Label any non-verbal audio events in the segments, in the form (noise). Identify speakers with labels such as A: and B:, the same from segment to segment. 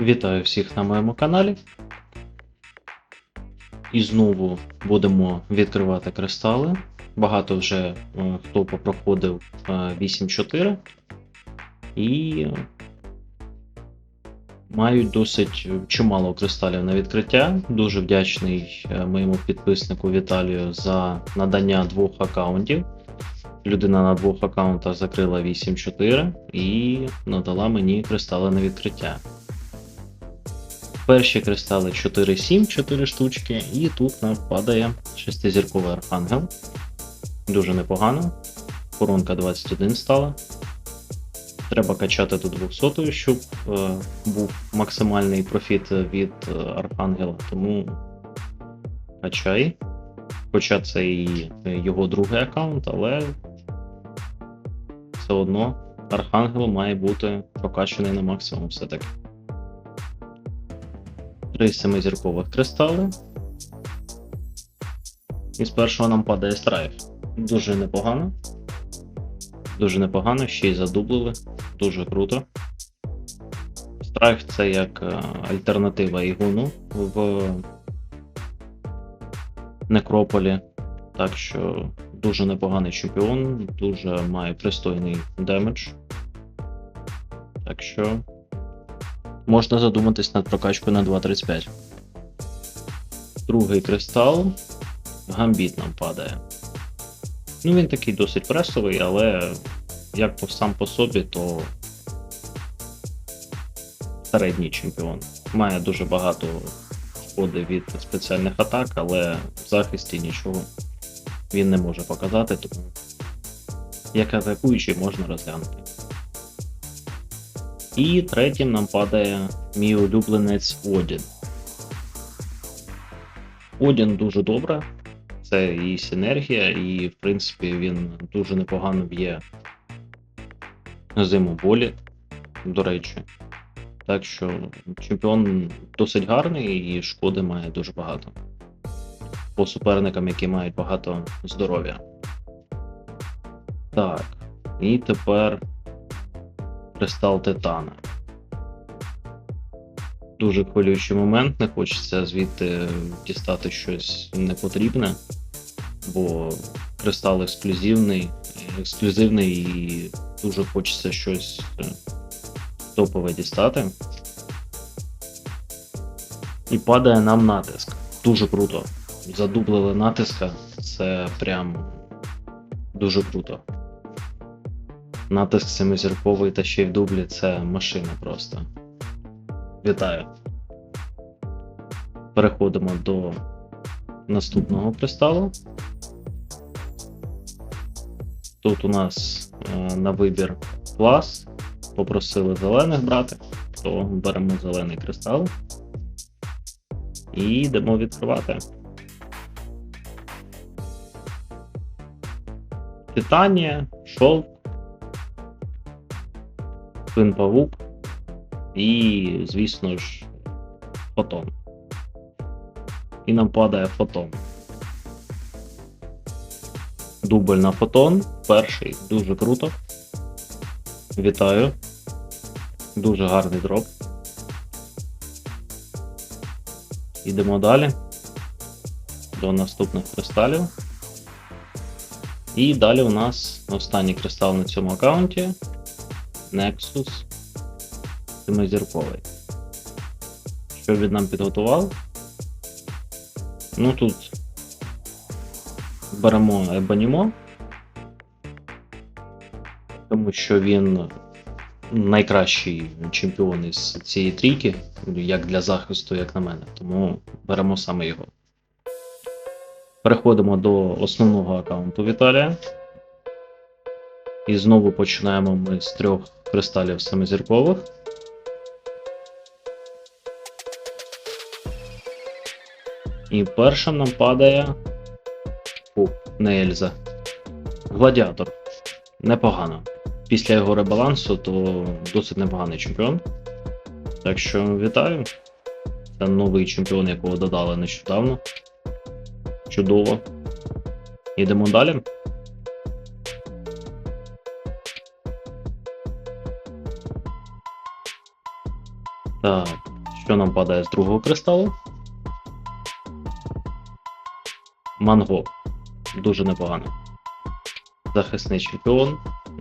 A: Вітаю всіх на моєму каналі. І знову будемо відкривати кристали. Багато вже е, хто попроходив е, 8.4 і мають досить чимало кристалів на відкриття. Дуже вдячний е, моєму підписнику Віталію за надання двох аккаунтів. Людина на двох аккаунтах закрила 8.4 і надала мені кристали на відкриття. Перші кристали 4-7, 4 штучки, і тут нам падає шестизірковий архангел. Дуже непогано. Коронка 21 стала. Треба качати до 200, щоб е, був максимальний профіт від е, архангела. Тому качай. Хоча це і його другий аккаунт, але все одно архангел має бути прокачаний на максимум все-таки. Три семизіркових кристали. І з першого нам падає страйф. Дуже непогано. Дуже непогано, ще й задублили. Дуже круто. Страйф це як е, альтернатива Ігуну в Некрополі. Так що дуже непоганий чемпіон, дуже має пристойний демедж. Так що можна задуматись над прокачкою на 2.35. Другий кристал. Гамбіт нам падає. Ну, він такий досить пресовий, але як по сам по собі, то середній чемпіон. Має дуже багато шкоди від спеціальних атак, але в захисті нічого він не може показати, тому як атакуючий можна розглянути. І третім нам падає мій улюбленець Одін. Одін дуже добре. Це і синергія, і в принципі він дуже непогано б'є зиму болі, до речі. Так що чемпіон досить гарний і шкоди має дуже багато. По суперникам, які мають багато здоров'я. Так. І тепер кристал Титана. Дуже хвилюючий момент, не хочеться звідти дістати щось непотрібне, бо кристал ексклюзивний, ексклюзивний і дуже хочеться щось е, топове дістати. І падає нам натиск. Дуже круто. Задублили натиска. Це прям дуже круто. Натиск семизірковий та ще й в дублі це машина просто. Вітаю. Переходимо до наступного кристалу. Тут у нас е, на вибір клас. Попросили зелених брати, то беремо зелений кристал. І йдемо відкривати. Титанія, шолк, Твин павук і, звісно ж, фотон. І нам падає фотон. Дубль на фотон. Перший дуже круто. Вітаю. Дуже гарний дроп. Йдемо далі. До наступних кристалів. І далі у нас останній кристал на цьому аккаунті. Nexus. Семизірковий. Що він нам підготував? Ну тут беремо Ебонімо, тому що він найкращий чемпіон із цієї трійки, як для захисту, як на мене. Тому беремо саме його. Переходимо до основного аккаунту Віталія. І знову починаємо ми з трьох кристалів семизіркових. І першим нам падає. Фу, не Ельза. Гладіатор. Непогано. Після його ребалансу, то досить непоганий чемпіон. Так що вітаю. Це новий чемпіон, якого додали нещодавно. Чудово. Йдемо далі. Так. Що нам падає з другого кристалу? Манго. Дуже непогано. Захисний чемпіон,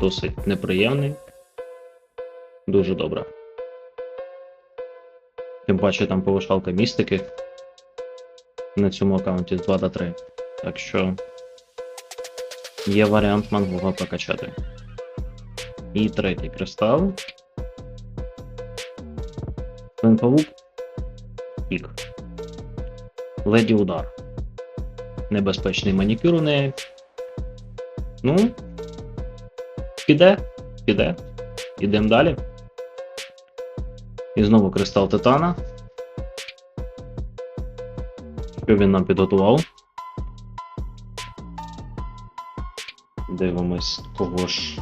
A: досить неприємний. Дуже добре. Тим паче там повишалка містики на цьому аккаунті з 2 до 3. Так що є варіант мангого прокачати. І третій кристал. Павук. Пік. Леді удар. Небезпечний манікюр у неї. Ну. Піде, піде. Ідемо далі. І знову кристал Титана. Що він нам підготував? Дивимось, кого ж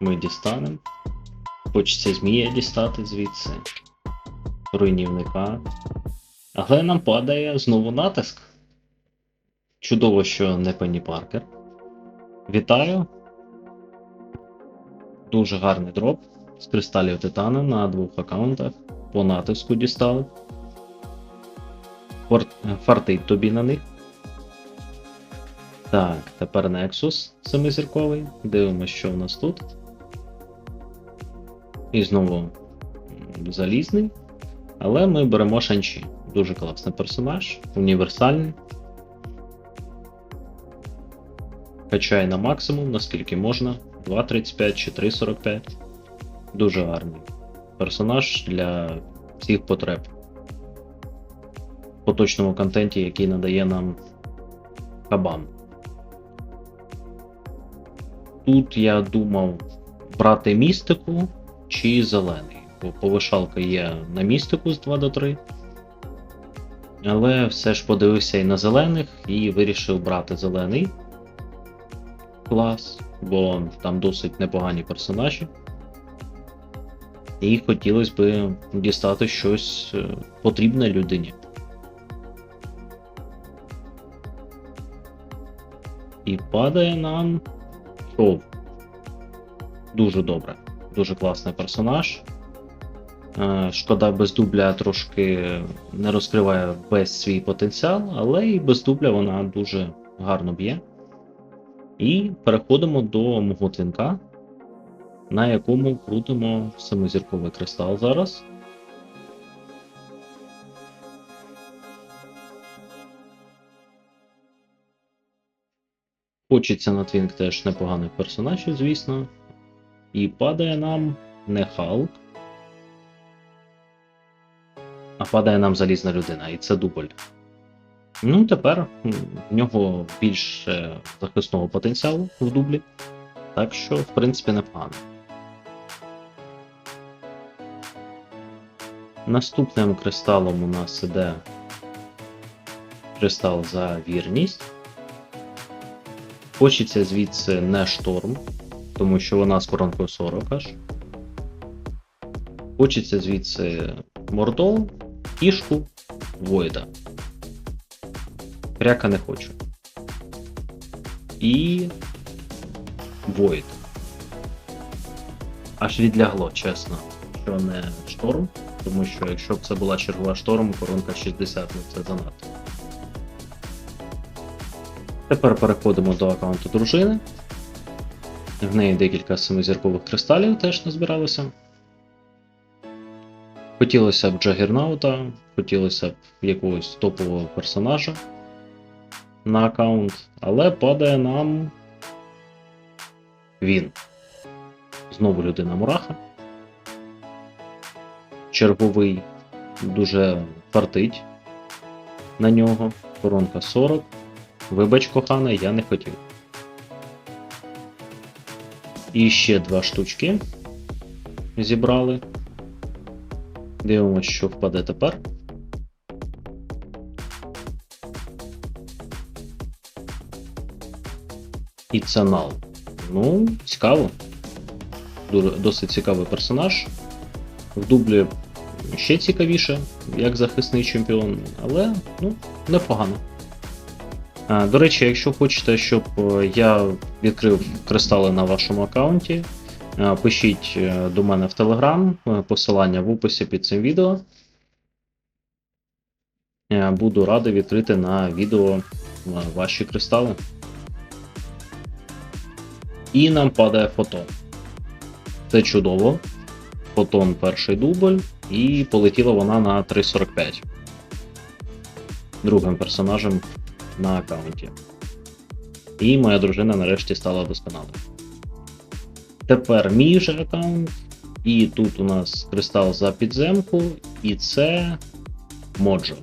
A: ми дістанемо. Хочеться змія дістати звідси. Руйнівника. Але нам падає знову натиск. Чудово, що не Пенні Паркер. Вітаю. Дуже гарний дроп з кристалів Титана на двох аккаунтах. По натиску дістали. Фор- Фартить тобі на них. Так, тепер Nexus семизірковий. Дивимося, що в нас тут. І знову залізний. Але ми беремо Шанчі. Дуже класний персонаж, універсальний. Качає на максимум, наскільки можна. 2.35 чи 3.45. Дуже гарний персонаж для всіх потреб. В поточному контенті, який надає нам кабан. Тут я думав брати містику чи зелений, повишалка є на містику з 2 до 3. Але все ж подивився і на зелених і вирішив брати зелений клас, бо там досить непогані персонажі. І хотілося б дістати щось е, потрібне людині. І падає нам шов. Дуже добре. Дуже класний персонаж. Е, Шкода, без дубля трошки не розкриває весь свій потенціал, але і без дубля вона дуже гарно б'є. І переходимо до мого твінка, на якому крутимо семизірковий кристал зараз. Хочеться на твінк теж непоганих персонажів, звісно. І падає нам не Халк, а падає нам залізна людина, і це дубль. Ну, тепер в нього більше захисного потенціалу в дублі. Так що, в принципі, непогано. Наступним кристалом у нас іде кристал за вірність. Хочеться звідси не шторм, тому що вона з коронкою 40 аж. Хочеться звідси мордол, кішку, Войда. Кряка не хочу. І. Void. Аж відлягло, чесно, що не шторм, тому що якщо б це була чергова шторм, коронка 60, ну це занадто. Тепер переходимо до аккаунту дружини. В неї декілька семизіркових кристалів теж назбиралося. Хотілося б Джагернаута, хотілося б якогось топового персонажа на аккаунт, але падає нам він. Знову людина Мураха. Черговий дуже фартить на нього. Коронка 40. Вибач, кохана, я не хотів. І ще два штучки зібрали. Дивимося, що впаде тепер. І це нал. Ну, цікаво. Досить цікавий персонаж. В дублі ще цікавіше, як захисний чемпіон, але ну, непогано. До речі, якщо хочете, щоб е, я відкрив кристали на вашому аккаунті, пишіть е, до мене в е, посилання в описі під цим відео. Е, Буду радий відкрити на відео е, ваші кристали. І нам падає фотон. Це чудово. Фотон перший дубль, і полетіла вона на 3.45. Другим персонажем на аккаунті. І моя дружина нарешті стала досконалою. Тепер мій же аккаунт. І тут у нас кристал за підземку, і це моджо.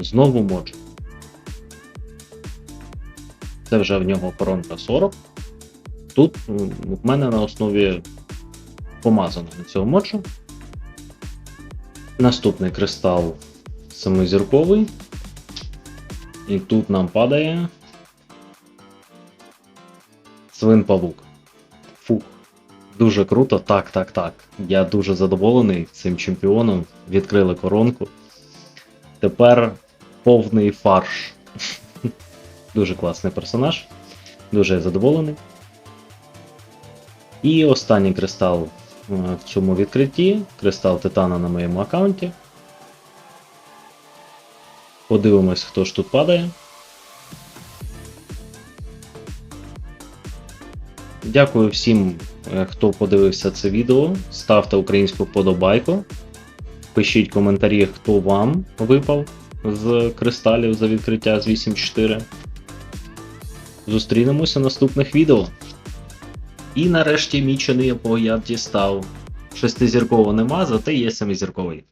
A: Знову моджо. Це вже в нього коронка 40. Тут в мене на основі помазано на цього моджо. Наступний кристал семизірковий. І тут нам падає свин павук. Фух. Дуже круто, так, так, так. Я дуже задоволений цим чемпіоном. Відкрили коронку. Тепер повний фарш. (laughs) Дуже класний персонаж. Дуже задоволений. І останній кристал е, в цьому відкритті. Кристал Титана на моєму аккаунті. Подивимось, хто ж тут падає. Дякую всім, е, хто подивився це відео. Ставте українську вподобайку. Пишіть коментарі, хто вам випав з кристалів за відкриття з 8.4. Зустрінемося в наступних відео. І нарешті мій чиний, якого я дістав. Шестизіркового нема, зате є семизірковий.